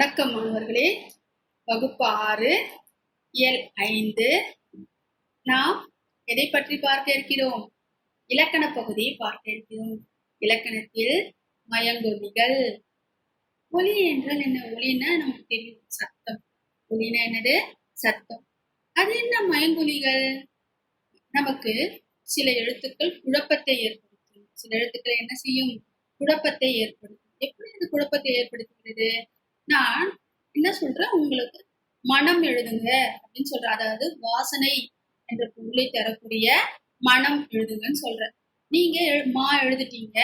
வணக்கம் மாணவர்களே. வகுப்பு ஆறு இயல் ஐந்து. நாம் எதை பற்றி பார்க்க இருக்கிறோம்? இலக்கண பகுதியை பார்க்க இருக்கிறோம். இலக்கணத்தில் மயங்கொலிகள். ஒலி என்றால் என்ன? ஒலின்னா நமக்கு தெரியும். சத்தம். ஒலினா என்னது? சத்தம். அது என்ன மயங்கொலிகள்? நமக்கு சில எழுத்துக்கள் குழப்பத்தை ஏற்படுத்தும். சில எழுத்துக்கள் என்ன செய்யும்? குழப்பத்தை ஏற்படுத்தும். எப்படி அந்த குழப்பத்தை ஏற்படுத்துகிறது? நான் என்ன சொல்றேன்? உங்களுக்கு மனம் எழுதுங்க அப்படின்னு சொல்றேன். அதாவது வாசனை என்ற பொருளை தரக்கூடிய மனம் எழுதுங்கன்னு சொல்றேன். நீங்க எழு- மா எழுதிட்டீங்க.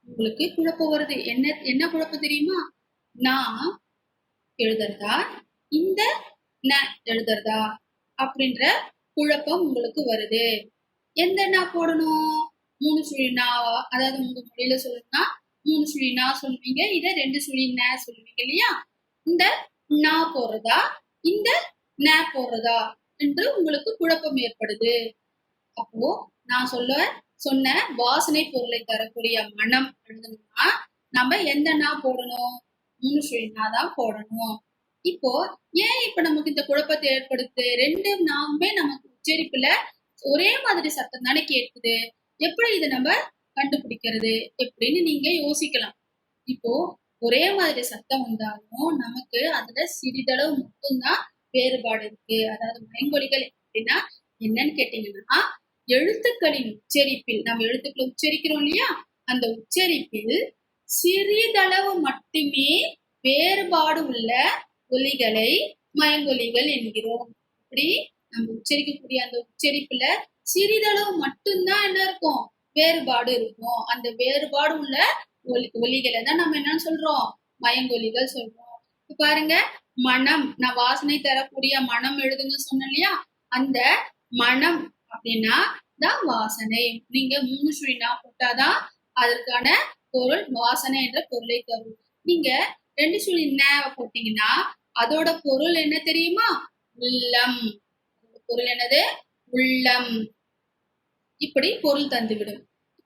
உங்களுக்கு குழப்பம் வருது. என்ன என்ன குழப்பம் தெரியுமா? நான் எழுதுறதா? இந்த ந எழுதுறதா? அப்படின்ற குழப்பம் உங்களுக்கு வருது. எந்த நான் போடணும்? மூணு சுழி நான் அதாவது உங்க மொழியில சொல்லணும்னா மூணு சுழி நா சொல்லுவீங்க இத ரெண்டு சுழி ந சொல்லுவீங்க இல்லையா? இந்த நா போடுறதா இந்த ந போடுறதா என்று உங்களுக்கு குழப்பம் ஏற்படுது. அப்போ நான் சொல்ல சொன்ன வாசனை பொருளை தரக்கூடிய மனம் எழுதணும்னா நம்ம எந்த நா போடணும்? மூணு சுழி நா தான் போடணும். இப்போ ஏன் இப்ப நமக்கு இந்த குழப்பத்தை ஏற்படுத்து? ரெண்டு நாமே நமக்கு உச்சரிப்புல ஒரே மாதிரி சத்தம் தானே கேட்குது. எப்படி இதை நம்ம கண்டுபிடிக்கிறது எப்படின்னு நீங்க யோசிக்கலாம். இப்போ ஒரே மாதிரி சத்தம் வந்தாலும் நமக்கு அதுல சிறிதளவு மட்டும்தான் வேறுபாடு இருக்கு. அதாவது மயங்கொலிகள் அப்படின்னா என்னன்னு கேட்டீங்கன்னா எழுத்துக்களின் உச்சரிப்பில் நம்ம எழுத்துக்களை உச்சரிக்கிறோம் இல்லையா? அந்த உச்சரிப்பில் சிறிதளவு மட்டுமே வேறுபாடு உள்ள ஒலிகளை மயங்கொலிகள் என்கிறோம். இப்படி நம்ம உச்சரிக்கக்கூடிய அந்த உச்சரிப்புல சிறிதளவு மட்டும்தான் என்ன இருக்கும்? வேறுபாடு இருக்கும். அந்த வேறுபாடு உள்ள ஒலி ஒலிகளை தான் நம்ம என்னன்னு சொல்றோம். மயங்கொலிகள் சொல்றோம். இப்ப பாருங்க மனம் நான் வாசனை தரக்கூடிய மனம் எழுதுங்க சொன்னேன் இல்லையா? அந்த மனம் அப்படின்னா தான் வாசனை. நீங்க மூணு சுழினா போட்டாதான் அதற்கான பொருள் வாசனை என்ற பொருளை தரும். நீங்க ரெண்டு சுழி ந போட்டீங்கன்னா அதோட பொருள் என்ன தெரியுமா? உள்ளம். பொருள் என்னது? உள்ளம். இப்படி பொருள் தந்துவிடும்.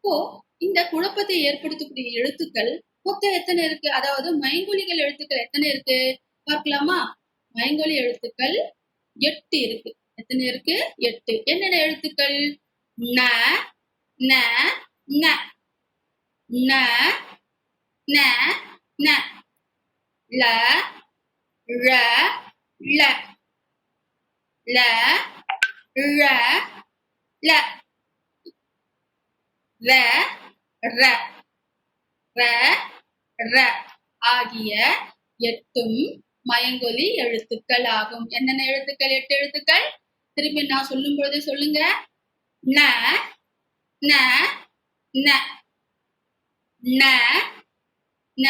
இப்போ இந்த குழப்பத்தை ஏற்படுத்தக்கூடிய எழுத்துக்கள் மொத்தம் எத்தனை இருக்கு? அதாவது மைங்கொலிகள் எழுத்துக்கள் எத்தனை இருக்கு? பார்க்கலாமா? மைங்கொலி எழுத்துக்கள் எட்டு இருக்கு. எத்தனை இருக்கு? எட்டு. என்னென்ன எழுத்துக்கள்? ந ந ந. ந ந ந. ல ழ ல. ல ழ ல. ர ர ர ர ஆகிய எட்டும் மயங்கொலி எழுத்துக்கள் ஆகும். என்னென்ன எழுத்துக்கள்? எட்டு எழுத்துக்கள்? திருப்பி நான் சொல்லும் பொழுது சொல்லுங்க. ந ந ந ந ந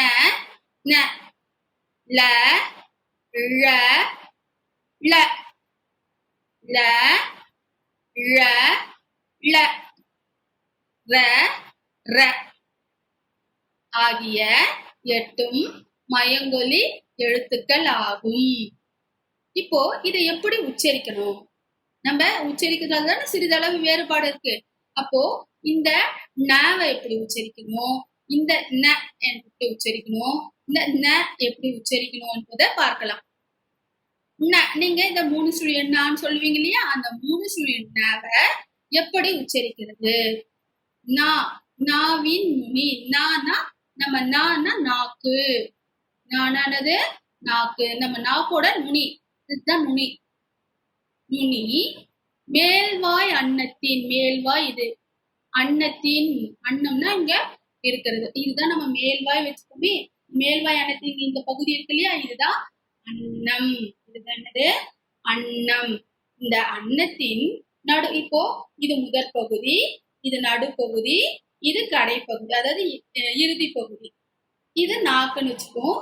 ந ல ழ ல ல ழ ல ர ர. ஆகிய எட்டும் மயங்கொலி எழுத்துக்கள் ஆகும். இப்போ இதை எப்படி உச்சரிக்கணும்? நம்ம உச்சரிக்கிறதால தானே சிறிதளவு வேறுபாடு இருக்கு. அப்போ இந்த நவை எப்படி உச்சரிக்கணும்? இந்த ந எப்படி உச்சரிக்கணும்? இந்த ந எப்படி உச்சரிக்கணும் என்பதை பார்க்கலாம். ந நீங்க இந்த மூணு சுழியன் நான் சொல்லுவீங்க இல்லையா? அந்த மூணு சுழியன் நவை எப்படி உச்சரிக்கிறது? நா நாவின் முனி நானா நம்ம நானா நாக்கு. நானானது நாக்கு நம்ம நாக்கோட நுனி இதுதான் நுனி. நுனி மேல்வாய் அன்னத்தின் மேல்வாய் இது. அன்னத்தின் அன்னம்னா இங்க இருக்கிறது. இதுதான் நம்ம மேல்வாய் வச்சுக்கோமே. மேல்வாய் அன்னத்தின் இந்த பகுதி இருக்கு இல்லையா? இதுதான் அன்னம். இதுதான் என்னது? அன்னம். இந்த அன்னத்தின் நடு இப்போ இது முதற் பகுதி. இது நடுப்பகுதி இது கடைப்பகுதி அதாவது இறுதி பகுதி. இது நாக்குன்னு வச்சுப்போம்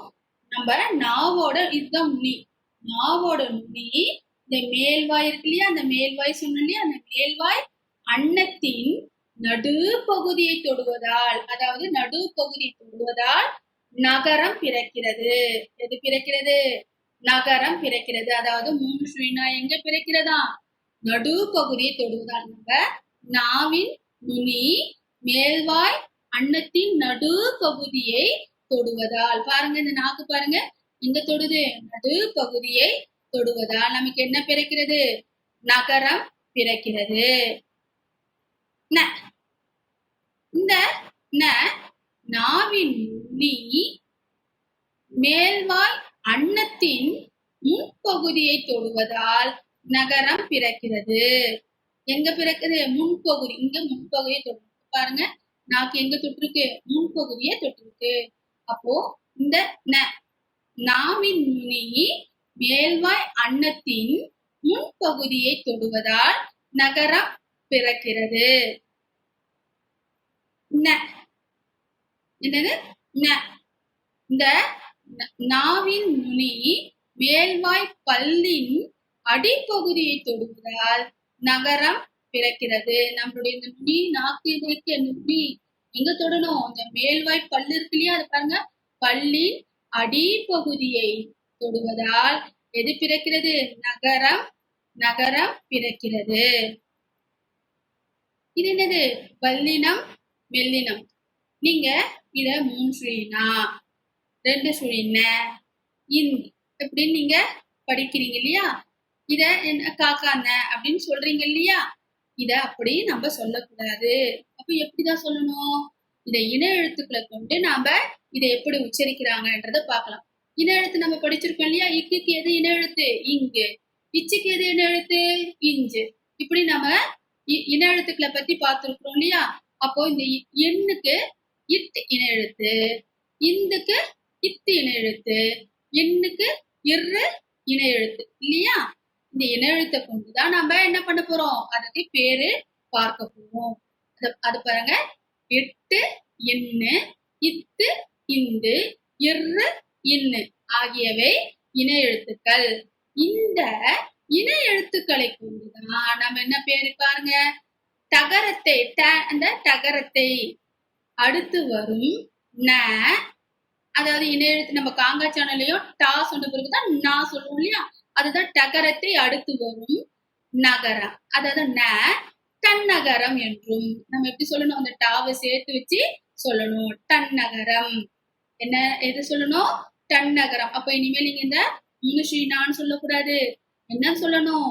நம்ம நாவோட இதுதான் நுனி. நாவோட நுனி இந்த மேல்வாய் இருக்கு இல்லையா அந்த மேல்வாய் சொன்ன இல்லையா அந்த மேல்வாய் அன்னத்தின் நடுப்பகுதியை தொடுவதால் அதாவது நடுப்பகுதி தொடுவதால் நகரம் பிறக்கிறது. எது பிறக்கிறது? நகரம் பிறக்கிறது. அதாவது மூணு ஸ்ரீனா எங்க பிறக்கிறதா? நடுப்பகுதியை தொடுவதால் நம்ம நாவின் நுனி மேல்வாய் அன்னத்தின் நடு பகுதியை தொடுவதால். பாருங்க இந்த நாக்கு பாருங்க. இந்த தொடுது? நடு பகுதியை தொடுவதால் நமக்கு என்ன பிறக்கிறது? நகரம் பிறக்கிறது. ந. இந்த ந நாவின் நுனி மேல்வாய் அன்னத்தின் முன்பகுதியை தொடுவதால் நகரம் பிறக்கிறது. எங்க பிறக்குது? முன்பகுதி. இங்க முன்பகுதியை தொட்டு பாருங்க. நாக்கு எங்க தொட்டிருக்கு? முன்பகுதியை தொட்டிருக்கு. அப்போ இந்த ந நாவின் நுனி மேல்வாய் அன்னத்தின் முன்பகுதியை தொடுவதால் நகரம் பிறக்கிறது. ந என்னது? ந இந்த ந- நாவின் நுனி மேல்வாய் பல்லின் அடிப்பகுதியை தொடுவதால் நகரம் பிறக்கிறது. நம்மளுடைய இந்த நுனி நாக்கு இருக்க நுனி எங்க தொடணும். இந்த மேல்வாய் பல்லு இருக்கு இல்லையா? அது பாருங்க. பல்லின் அடிப்பகுதியை தொடுவதால் எது பிறக்கிறது? நகரம் நகரம் பிறக்கிறது. இது என்னது? வல்லினம் மெல்லினம். நீங்க இத மூணு சுழினா. ரெண்டு சுழின இன். அப்படின்னு நீங்க படிக்கிறீங்க இல்லையா? இத என்ன அப்படின்னு சொல்றீங்க இல்லையா? இத அப்படி நம்ம சொல்லக்கூடாது. அப்ப எப்படிதான் சொல்லணும்? இதை இன எழுத்துக்களை கொண்டு நாம இதை எப்படி உச்சரிக்கிறாங்கன்றத பார்க்கலாம். இன எழுத்து நம்ம படிச்சிருக்கோம் இல்லையா? இக்குக்கு எது இன எழுத்து? இங்கு. இச்சுக்கு எது இன எழுத்து? இஞ்சு. இப்படி நம்ம இ- இன எழுத்துக்களை பத்தி பார்த்திருக்கிறோம் இல்லையா? அப்போ இந்த இ- எண்ணுக்கு இட் இன எழுத்து இந்துக்கு இத்து இன எழுத்து எண்ணுக்கு இரு இன எழுத்து இல்லையா? இந்த இன கொண்டுதான் நம்ம என்ன பண்ண போறோம்? அதுக்கு பேரு பார்க்க போறோம். அது அது பாருங்க. எட்டு எண்ணு இத்து இந்து இரு இன்னு ஆகியவை இன எழுத்துக்கள் இந்த இன எழுத்துக்களை கொண்டுதான் நம்ம என்ன பேரு பாருங்க? தகரத்தை ட அந்த தகரத்தை அடுத்து வரும் ந அதாவது இன எழுத்து நம்ம காங்கா சேனல்லையும் டா சொன்ன பிறகுதான் நான் சொல்லுவோம் இல்லையா? அதுதான் டகரத்தை அடுத்து வரும் நகரம். அதாவது ந தன்னகரம் என்றும். நம்ம எப்படி சொல்லணும்? அந்த டாவை சேர்த்து வச்சு சொல்லணும். தன்னகரம். என்ன எது சொல்லணும்? தன்னகரம். அப்ப இனிமேல் நீங்க இந்த முனுஷினான்னு சொல்லக்கூடாது. என்ன சொல்லணும்?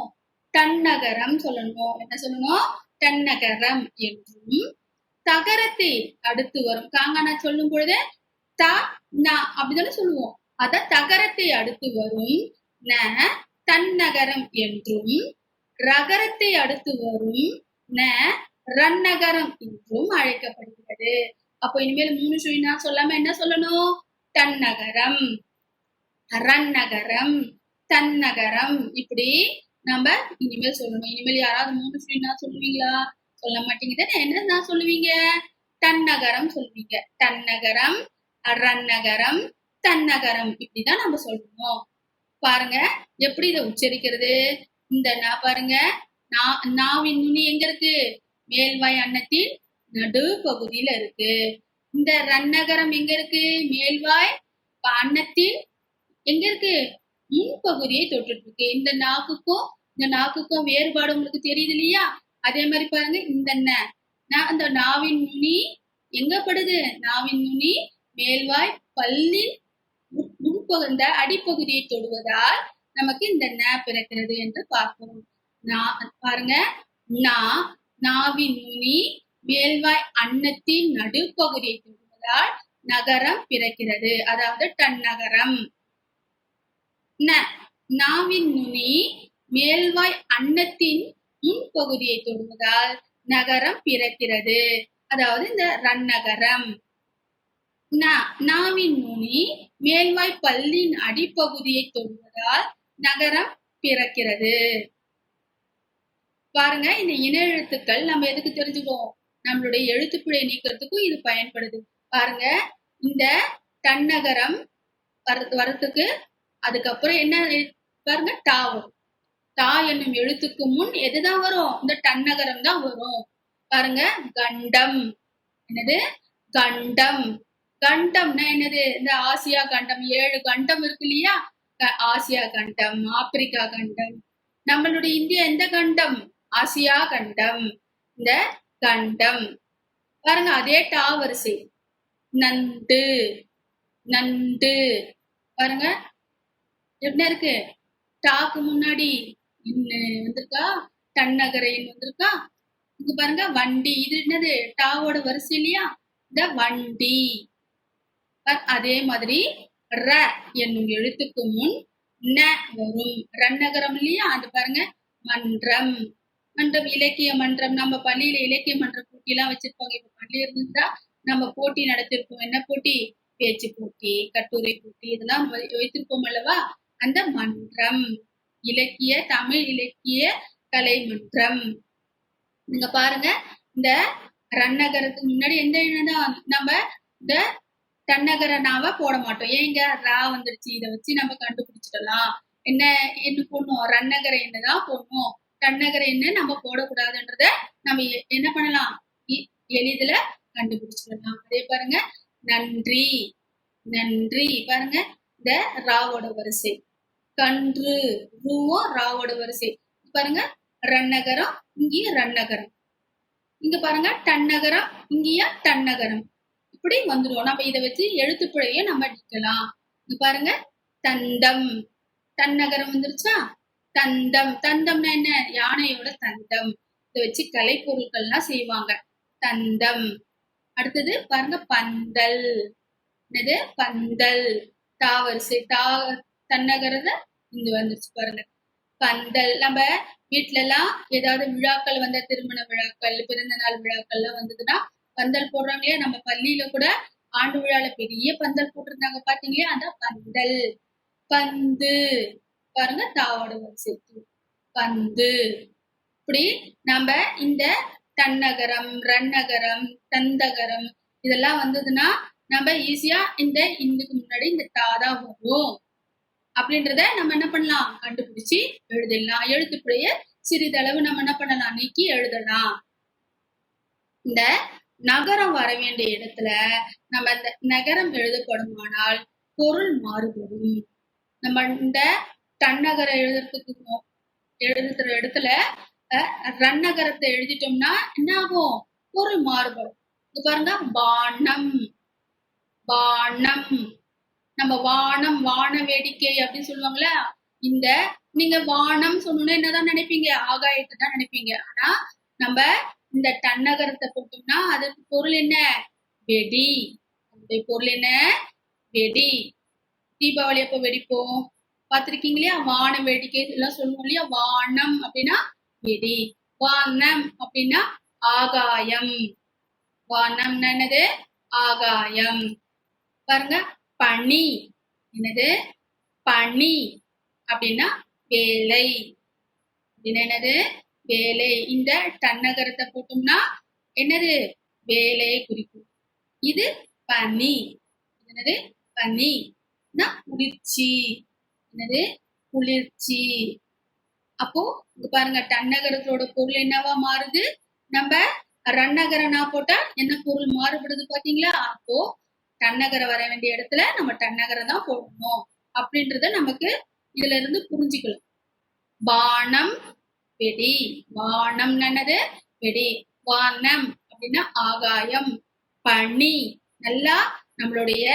தன்னகரம் சொல்லணும். என்ன சொல்லணும்? தன்னகரம் என்றும். தகரத்தை அடுத்து வரும். காங்கானா சொல்லும் பொழுது த ந அப்படிதானே சொல்லுவோம். அத தகரத்தை அடுத்து வரும். ந தன்னகரம் என்றும் ரகரத்தை அடுத்து வரும் ந ரன்னகரம் என்றும் அழைக்கப்படுகிறது. அப்போ இனிமேல் மூணு சுயினா சொல்லாம என்ன சொல்லணும்? தன்னகரம். ரன்னகரம் தன்னகரம். இப்படி நம்ம இனிமேல் சொல்லணும். இனிமேல் யாராவது மூணு சுயினா சொல்லுவீங்களா? சொல்ல மாட்டீங்க என்ன நான் சொல்லுவீங்க? தன்னகரம் சொல்லுவீங்க. தன்னகரம் ரன்னகரம் தன்னகரம். இப்படிதான் நம்ம சொல்லணும். பாருங்க. எப்படி இதை உச்சரிக்கிறது? இந்த நான் பாருங்க. நா நாவின் நுனி எங்க இருக்கு? மேல்வாய் அன்னத்தின் நடு பகுதியில இருக்கு. இந்த ரன்னகரம் எங்க இருக்கு? மேல்வாய் அன்னத்தின் எங்க இருக்கு? முன்பகுதியை தொட்டுட்டு இருக்கு இந்த நாக்குக்கும் இந்த நாக்குக்கும் வேறுபாடு உங்களுக்கு தெரியுது இல்லையா? அதே மாதிரி பாருங்க இந்த நான் அந்த நாவின் நுனி எங்க படுது நாவின் நுனி மேல்வாய் பல்லின் உட்பகுந்த இந்த அடிப்பகுதியை தொடுவதால் நமக்கு இந்த ந பிறக்கிறது என்று பார்ப்போம். பாருங்க. நா நாவின் நுனி மேல்வாய் அன்னத்தின் நடுப்பகுதியை தொடுவதால் நகரம் பிறக்கிறது. அதாவது டன் நகரம். ந நாவின் நுனி மேல்வாய் அன்னத்தின் முன்பகுதியை தொடுவதால் நகரம் பிறக்கிறது. அதாவது இந்த ரன் நகரம். ந நாவின் நுனி மேல்வாய் பல்லின் அடிப்பகுதியை தொடுவதால் நகரம் பிறக்கிறது. பாருங்க இந்த இன எழுத்துக்கள் நம்ம எதுக்கு தெரிஞ்சுக்கோம் நம்மளுடைய எழுத்துப்பிழை நீக்கிறதுக்கும் இது பயன்படுது. பாருங்க இந்த தன்னகரம் வர்றதுக்கு வரத்துக்கு அதுக்கப்புறம் என்ன பாருங்க டா வரும் டா என்னும் எழுத்துக்கு முன் எதுதான் வரும்? இந்த டன்னகரம் தான் வரும். பாருங்க கண்டம். என்னது? கண்டம். கண்டம்னா என்னது? இந்த ஆசியா கண்டம். ஏழு கண்டம் இருக்கு இல்லையா? க- ஆசியா கண்டம் ஆப்பிரிக்கா கண்டம். நம்மளுடைய இந்தியா எந்த கண்டம்? ஆசியா கண்டம். இந்த கண்டம். பாருங்க அதே டா வரிசை. நண்டு நண்டு. பாருங்க என்ன இருக்கு? டாக்கு முன்னாடி இன்னு வந்திருக்கா? தன்னகரைன்னு வந்திருக்கா? இங்க பாருங்க வண்டி. இது என்னது? டாவோட வரிசை இல்லையா? இந்த வண்டி. அதே மாதிரி ர என்னும் எழுத்துக்கு முன் ந வரும். ரன்னகரம் இல்லையா? அது பாருங்க மன்றம். மன்றம் இலக்கிய மன்றம். நம்ம பள்ளியில இலக்கிய மன்ற போட்டி எல்லாம் வச்சிருப்பாங்க. இப்ப பள்ளி இருந்தா நம்ம போட்டி நடத்திருப்போம். என்ன போட்டி? பேச்சு போட்டி கட்டுரை போட்டி. இதெல்லாம் நம்ம வைத்திருப்போம் அல்லவா? அந்த மன்றம். இலக்கிய தமிழ் இலக்கிய கலை மன்றம். நீங்க பாருங்க இந்த ரன்னகரத்துக்கு முன்னாடி எந்த இனம் நம்ம இந்த தன்னகரனாவ போட மாட்டோம். ஏங்க ரா வந்துருச்சு இதை வச்சு நம்ம கண்டுபிடிச்சிடலாம். என்ன என்ன போடணும்? ரன்னகரை என்னதான் போடணும்? டன்னகரை என்ன நம்ம போடக்கூடாதுன்றத நம்ம எ- என்ன பண்ணலாம்? எளிதுல எளிதில கண்டுபிடிச்சிடலாம். அதே பாருங்க நன்றி நன்றி. பாருங்க இந்த ராவோட வரிசை. கன்று ரூவும் ராவோட வரிசை. பாருங்க ரன்னகரம் இங்கேயும் ரன்னகரம். இங்க பாருங்க டன்னகரம் இங்கேயும் டன்னகரம் இப்படி வந்துடும் நம்ம இதை வச்சு எழுத்துப்பிழைய நம்ம அடிக்கலாம் பாருங்க. தந்தம் தன்னகரம் வந்துருச்சா? தந்தம் தந்தம்னா என்ன? யானையோட தந்தம் இதை வச்சு கலைப்பொருட்கள்லாம் செய்வாங்க. தந்தம் அடுத்தது பாருங்க பந்தல். என்னது? பந்தல். தாவரிசை தா தன்னகரத இங்க வந்துருச்சு பாருங்க. பந்தல். நம்ம வீட்டுல எல்லாம் ஏதாவது விழாக்கள் வந்த திருமண விழாக்கள் பிறந்த நாள் விழாக்கள்லாம் வந்ததுன்னா பந்தல் போடுறாங்களே நம்ம பள்ளியில கூட ஆண்டு விழால பெரிய பந்தல் போட்டிருந்தாங்க. பாத்தீங்களா? அதான் பந்தல். பந்து. பாருங்க தாவோட வரிசை பந்து. இப்படி நம்ம இந்த தன்னகரம் ரன்னகரம் தந்தகரம் இதெல்லாம் வந்ததுன்னா நம்ம ஈஸியா இந்த இன்னுக்கு முன்னாடி இந்த தாதா வரும் அப்படின்றத நம்ம என்ன பண்ணலாம்? கண்டுபிடிச்சு எழுதிடலாம் எழுத்துப்பிழைய சிறிதளவு நம்ம என்ன பண்ணலாம்? நீக்கி எழுதலாம். இந்த நகரம் வர வேண்டிய இடத்துல நம்ம இந்த நகரம் எழுதப்படுமானால் பொருள் மாறுபடும். நம்ம இந்த தன்னகர எழுதுறதுக்கு எழுதுற இடத்துல ரன்னகரத்தை எழுதிட்டோம்னா என்ன ஆகும் பொருள் மாறுபடும். இது பாருங்க பானம் வானம். நம்ம வானம் வான வேடிக்கை அப்படின்னு சொல்லுவாங்கல்ல? இந்த நீங்க வானம் சொன்னோன்னா என்னதான் நினைப்பீங்க? ஆகாயத்தை தான் நினைப்பீங்க. ஆனா நம்ம இந்த தன்னகரத்தை போட்டோம்னா அதுக்கு பொருள் என்ன? வெடி. அதனுடைய பொருள் என்ன? வெடி. தீபாவளி அப்போ வெடிப்போம்? பார்த்துருக்கீங்க இல்லையா? வான வேடிக்கை எல்லாம் சொல்லுவோம் இல்லையா? வானம் அப்படின்னா வெடி. வானம் அப்படின்னா ஆகாயம். வானம்னா என்னது? ஆகாயம். பாருங்க. பனி. என்னது? பனி. அப்படின்னா வேலை. அப்படின்னா என்னது? வேலை. இந்த தன்னகரத்தை போட்டோம்னா என்னது? வேலையை குறிக்கும் இது பனி என்னது? பனி குளிர்ச்சி. என்னது? குளிர்ச்சி. அப்போ இங்க பாருங்க தன்னகரத்தோட பொருள் என்னவா மாறுது? நம்ம ரன்னகரனா போட்டா என்ன பொருள் மாறுபடுது பாத்தீங்களா? அப்போ டன்னகரம் வர வேண்டிய இடத்துல நம்ம தன்னகரம் தான் போடணும். அப்படின்றத நமக்கு இதுல இருந்து புரிஞ்சுக்கலாம். பானம் வெடி. வானம் என்னது வெடி. வானம் அப்படின்னா ஆகாயம். பனி நல்லா நம்மளுடைய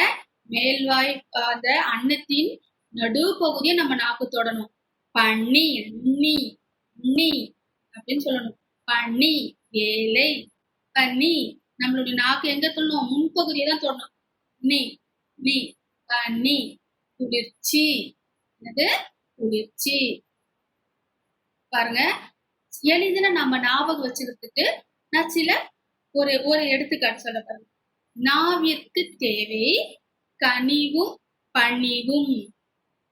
மேல்வாய் அந்த அன்னத்தின் நடு பகுதியை நம்ம நாக்கு தொடணும். பனி நீ நீ அப்படின்னு சொல்லணும். பனி ஏழை பனி. நம்மளுடைய நாக்கு எங்க தொடணும் முன்பகுதியை தான் தொடணும் நீ நீ பனி குளிர்ச்சி. என்னது? குளிர்ச்சி. பாருங்க. எளிதில் நம்ம ஞாபகம் வச்சுக்கிறதுக்கு நான் சில ஒரு ஒரு எடுத்துக்காட்டு சொல்ல பாருங்க. நாவிற்கு தேவை கனிவும் பணிவும்.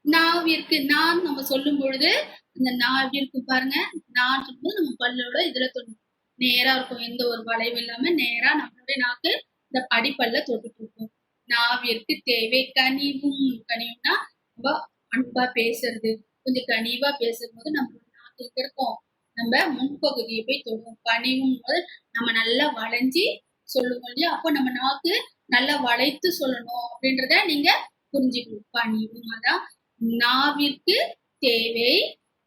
நாவிற்கு நான் நம்ம சொல்லும் பொழுது இந்த நாவிற்கு பாருங்க. நான் சொல்லும்போது நம்ம பல்லோட இதுல தொடும். நேரா இருக்கும் எந்த ஒரு வளைவும் இல்லாம நேரா நம்மளுடைய நாக்கு இந்த அடிப்பல்ல தொட்டுட்டு இருக்கும். நாவிற்கு தேவை கனிவும். கனிவும்னா ரொம்ப அன்பா பேசுறது. கொஞ்சம் கனிவா பேசும்போது நம்மளோட நாக்கு இருக்கும். நம்ம முன்பகுதியை போய் தொடும். பணிவும் போது நம்ம நல்லா வளைஞ்சி சொல்லுவோம் இல்லையா? அப்போ நம்ம நாக்கு நல்லா வளைத்து சொல்லணும் அப்படின்றத நீங்க புரிஞ்சுக்கணும். பணிவும் அதான் நாவிற்கு தேவை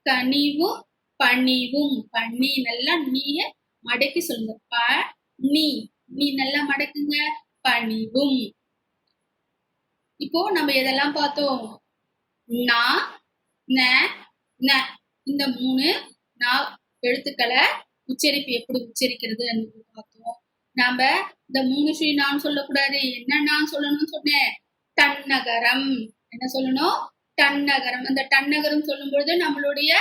கனிவும் பணிவும். பண்ணி நல்லா நீய மடக்கி சொல்லுங்க. ப நீ நீ நல்லா மடக்குங்க. பணிவும். இப்போ நம்ம எதெல்லாம் பார்த்தோம்? நா ந. இந்த மூணு நா எழுத்துக்களை உச்சரிப்பு எப்படி உச்சரிக்கிறது பார்த்தோம். நாம இந்த மூணு ஸ்ரீ நான் சொல்லக்கூடாது. என்ன நான் சொல்லணும்னு சொன்னேன்? தன்னகரம். என்ன சொல்லணும்? தன்னகரம். அந்த தன்னகரம் சொல்லும் பொழுது நம்மளுடைய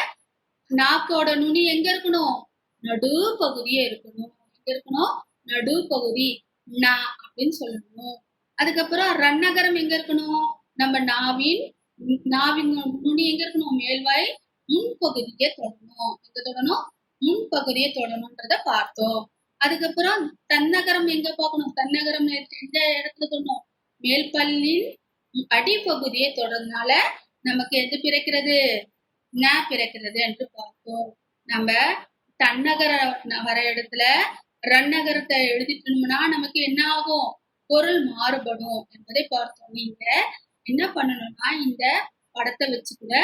நாக்கோட நுனி எங்க இருக்கணும்? நடு பகுதியே இருக்கணும். எங்க இருக்கணும்? நடு பகுதி நா அப்படின்னு சொல்லணும். அதுக்கப்புறம் ரன்னகரம் எங்க இருக்கணும்? நம்ம நாவின் நாவின் நுனி எங்க இருக்கணும்? மேல்வாய் முன்பகுதியை தொடணும். எங்க தொடணும்? முன்பகுதியை தொடணும்ன்றத பார்த்தோம். அதுக்கப்புறம் தன்னகரம் எங்க பார்க்கணும்? தன்னகரம் எந்த இடத்துல தொடணும் மேல் அடிப்பகுதியை தொடர்றதுனால நமக்கு எது பிறக்கிறது? ந பிறக்கிறது என்று பார்த்தோம் நம்ம தன்னகர வர இடத்துல ரன்னகரத்தை எழுதிட்டோம்னா நமக்கு என்ன ஆகும்? பொருள் மாறுபடும் என்பதை பார்த்தோம். நீங்க என்ன பண்ணணும்னா இந்த படத்தை வச்சு கூட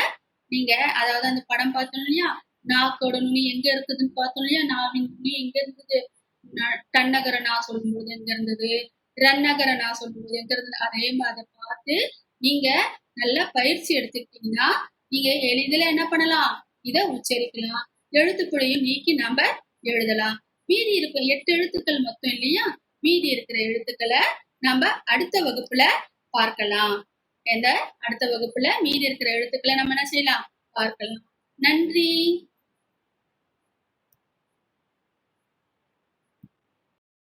நீங்க அதாவது அந்த படம் பார்த்தோம் இல்லையா? நாக்கோட நுனி எங்க இருக்குதுன்னு பார்த்தோம் இல்லையா? நாவின் நுனி எங்க இருந்தது? ந- தன்னகர நான் சொல்லும்போது எங்க இருந்தது? ரன்னகர நான் சொல்லும்போது எங்க இருந்தது? அதே மாதிரி பார்த்து நீங்க நல்லா பயிற்சி எடுத்துக்கிட்டீங்கன்னா நீங்க எளிதில் என்ன பண்ணலாம்? இத உச்சரிக்கலாம். எழுத்துப்பிழையும் நீக்கி நம்ம எழுதலாம். மீதி இருக்க எட்டு எழுத்துக்கள் மொத்தம் இல்லையா? மீதி இருக்கிற எழுத்துக்களை நம்ம அடுத்த வகுப்புல பார்க்கலாம். இந்த அடுத்த வகுப்புல மீதி இருக்கிற எழுத்துக்களை நம்ம என்ன செய்யலாம்? பார்க்கலாம். நன்றி.